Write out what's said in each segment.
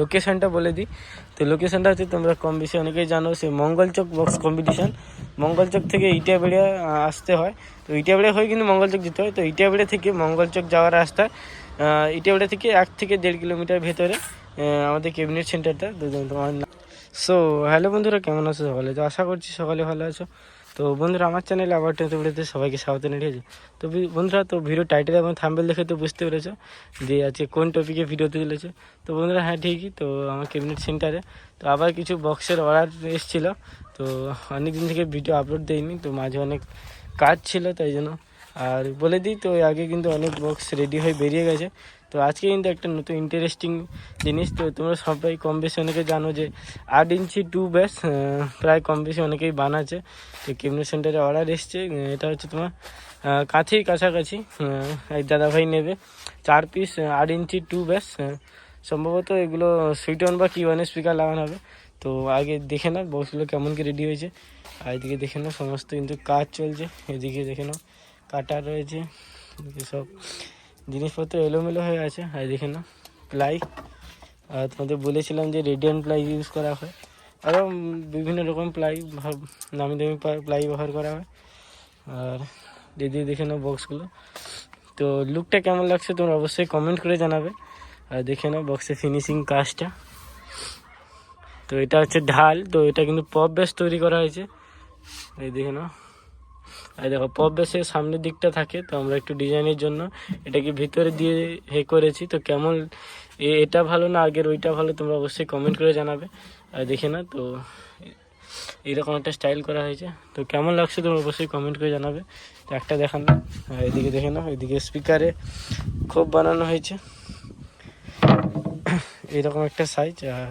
লোকেশনটা বলে দিই। তো লোকেশনটা হচ্ছে তোমরা কম বেশি অনেকেই জানো সে মঙ্গলচক বক্স কম্পিটিশন মঙ্গলচক থেকে ইটিয়াবেড়িয়া আসতে হয়। তো ইটিয়াবেড়িয়া হয়ে কিন্তু মঙ্গলচক যেতে হয়। তো ইটিয়াবেড়িয়া থেকে মঙ্গলচক যাওয়ার রাস্তা ইটিয়াবেড়িয়া থেকে এক থেকে দেড় কিলোমিটার ভেতরে আমাদের ক্যাবিনেট সেন্টারটা তোমার সো হ্যালো বন্ধুরা, কেমন আছো? সকালে তো আশা করছি সকালে ভালো আছো। তো বন্ধুরা, আমার চ্যানেলে আবার টেন্থ পড়েতে সবাইকে স্বাগত জানিয়েছি। তো বন্ধুরা, তো ভিডিও টাইটেল এবং থাম্বেল দেখে তো বুঝতে পেরেছ যে আজকে কোন টপিকে ভিডিও চলেছে তো বন্ধুরা হ্যাঁ ঠিকই। তো আমার ক্যাবিনেট সেন্টারে তো আবার কিছু বক্সের অর্ডার এসেছিল। তো অনেক দিন থেকে ভিডিও আপলোড দেয়নি তো মাঝে অনেক কাজ ছিল, তাই জন্য। আর বলে দিই, তো আগে কিন্তু অনেক বক্স রেডি হয়ে বেরিয়ে গেছে। তো আজকে কিন্তু একটা নতুন ইন্টারেস্টিং জিনিস, তো তোমরা সবাই কম বেশি অনেকে জানো যে আট ইঞ্চি টু ব্যাস প্রায় কম বেশি অনেকেই বানাচ্ছে। তো কেমনি সেন্টারে অর্ডার এসছে এটা হচ্ছে তোমার কাছেই কাছাকাছি এক দাদাভাই নেবে। চার পিস আট ইঞ্চি টু ব্যাস সম্ভবত এগুলো সুইট অন বা কি ওয়ানের স্পিকার লাগানো হবে। তো আগে দেখে নাও বক্সগুলো কেমন কি রেডি হয়েছে। আর এদিকে দেখে নাও, সমস্ত কিন্তু কাজ চলছে। এদিকে দেখে নাও, কাটা রয়েছে সব। জিনিসপত্র এলোমেলো হয়ে আছে। আর দেখে না প্লাই। আর তোমাদের বলেছিলাম যে রেডিয়ান প্লাই ইউজ করা হয়। আরও বিভিন্ন রকম প্লাই নামি দামি প্লাই ব্যবহার করা হয়। আর দিদি দেখে নাও বক্সগুলো তো লুকটা কেমন লাগছে তোমরা অবশ্যই কমেন্ট করে জানাবে। আর দেখে নাও বক্সের ফিনিশিং কাজটা। তো এটা হচ্ছে ঢাল, তো এটা কিন্তু পপ বেস তৈরি করা হয়েছে। এই দেখে নাও। আর দেখো, পপ বেসের সামনের দিকটা থাকে, তো আমরা একটু ডিজাইনের জন্য এটাকে ভিতরে দিয়ে হে করেছি। তো কেমন এটা ভালো না আগের ওইটা ভালো তোমরা অবশ্যই কমেন্ট করে জানাবে। আর দেখে না তো এইরকম একটা স্টাইল করা হয়েছে। তো কেমন লাগছে তোমরা অবশ্যই কমেন্ট করে জানাবে। তো একটা দেখান না। আর এদিকে দেখে নাও, এদিকে স্পিকারে খুব বানানো হয়েছে। এইরকম একটা সাইজ আর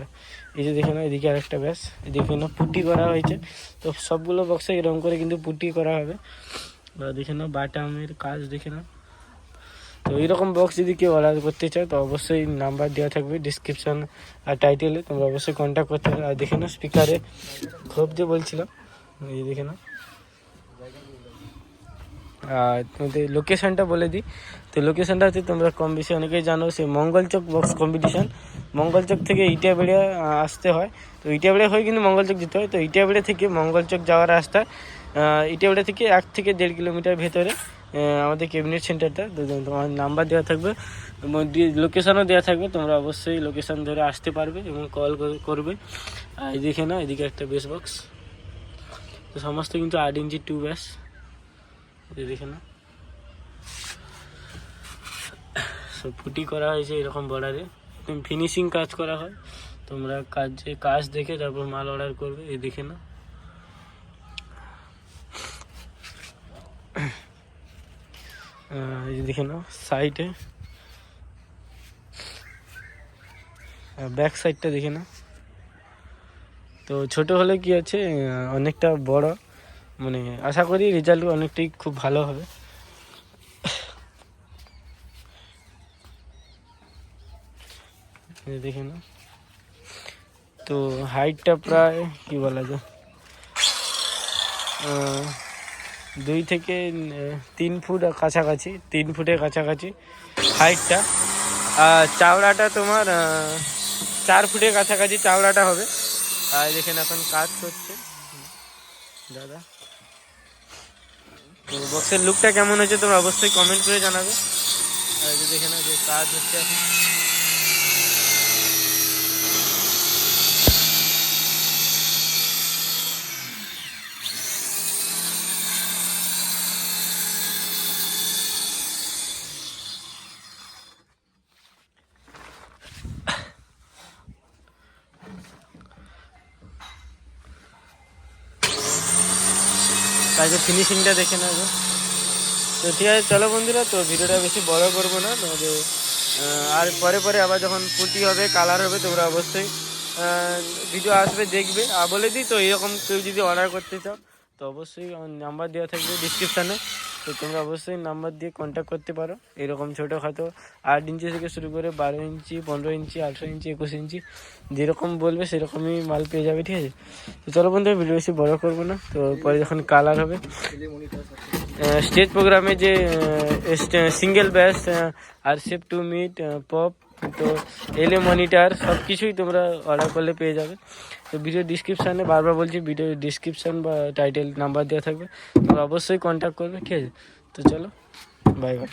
এই যে দেখে নাও, এদিকে আরেকটা ব্যাস এদিকে না পুটি করা হয়েছে। তো সবগুলো বক্সে এরকম করে কিন্তু পুটি করা হবে। দেখে নাও, বাটামের কাজ দেখে নাও। তো এইরকম বক্স যদি কেউ অর্ডার করতে চাও, তো অবশ্যই নাম্বার দেওয়া থাকবে ডিসক্রিপশন আর টাইটেলে তোমরা অবশ্যই কন্ট্যাক্ট করতে পারো। আর দেখে নাও স্পিকারে খুব যে বলছিলাম, এই দেখে নাও। আর তোমাদের লোকেশনটা বলে দিই। তো লোকেশনটা হচ্ছে তোমরা কম বেশি অনেকেই জানো সে মঙ্গলচক বক্স কম্পিটিশন মঙ্গলচক থেকে ইটাবেড়িয়া আহ, আসতে হয়। তো ইটাবেড়িয়া হয়ে কিন্তু মঙ্গলচক যেতে হয়। তো ইটাবেড়িয়া থেকে মঙ্গলচক যাওয়ার রাস্তা আহ, ইটাবেড়িয়া থেকে এক থেকে দেড় কিলোমিটার ভেতরে আমাদের ক্যাবিনেট সেন্টারটা তোমার নাম্বার দেওয়া থাকবে লোকেশনও দেওয়া থাকবে। তোমরা অবশ্যই লোকেশন ধরে আসতে পারবে এবং কল করবে। আর এই দেখে না এদিকে একটা বেস বক্স তো সমস্ত কিন্তু আট ইঞ্চি টু ব্যাস দেখে না। সব ফুটি করা হয়েছে এরকম বর্ডারে ফিনিশিং কাজ করা হয়। তোমরা কাজ কাজ দেখে তারপর মাল অর্ডার করবে, এই দেখে না। এই দেখে নাও সাইডে ব্যাক সাইডটা দেখে নাও তো ছোট হলে কি আছে অনেকটা বড়। মানে আশা করি রেজাল্ট অনেকটাই খুব ভালো হবে। দেখে না তো হাইটটা প্রায় কি বলা যায়? দুই থেকে তিন ফুট কাছাকাছি, তিন ফুটের কাছাকাছি হাইটটা আর চাওড়াটা তোমার চার ফুটের কাছাকাছি চাওড়াটা হবে। আর দেখেন এখন কাজ করছে। দাদা। তো বক্সের লুকটা কেমন হয়েছে তোমরা অবশ্যই কমেন্ট করে জানাবে। আর যদি এখানে যে কাজ হচ্ছে এখন। কাজের ফিনিশিংটা দেখে নেব। তো ঠিক আছে, চলো বন্ধুরা, তো ভিডিওটা বেশি বড় করব না। তোমাদের আর পরে পরে আবার যখন পুটি হবে কালার হবে, তোমরা অবশ্যই ভিডিও আসবে, দেখবে। আর বলে দিই তো এরকম কেউ যদি অর্ডার করতে চাও, তো অবশ্যই নাম্বার দেওয়া থাকবে ডিসক্রিপশানে তো তোমরা অবশ্যই নাম্বার দিয়ে কন্ট্যাক্ট করতে পারো। এরকম ছোটো ছোটোখাটো আট ইঞ্চি থেকে শুরু করে বারো ইঞ্চি, পনেরো ইঞ্চি, আঠেরো ইঞ্চি, একুশ ইঞ্চি যেরকম বলবে সেরকমই মাল পেয়ে যাবে, ঠিক আছে? তো চলো বন্ধু ভিডিও বেশি বড় করব না। তো পরে যখন কালার হবে স্টেজ প্রোগ্রামে যে সিঙ্গেল ব্যাস আর সেপ টু মিট পপ তো এলে মনিটার সব কিছুই তোমরা অর্ডার করলে পেয়ে যাবে। তো ভিডিও ডিসক্রিপশানে বারবার বলছি ভিডিও ডিসক্রিপশান বা টাইটেল নাম্বার দেওয়া থাকবে। তোমরা অবশ্যই কন্ট্যাক্ট করবে, ঠিক আছে? তো চলো বাই বাই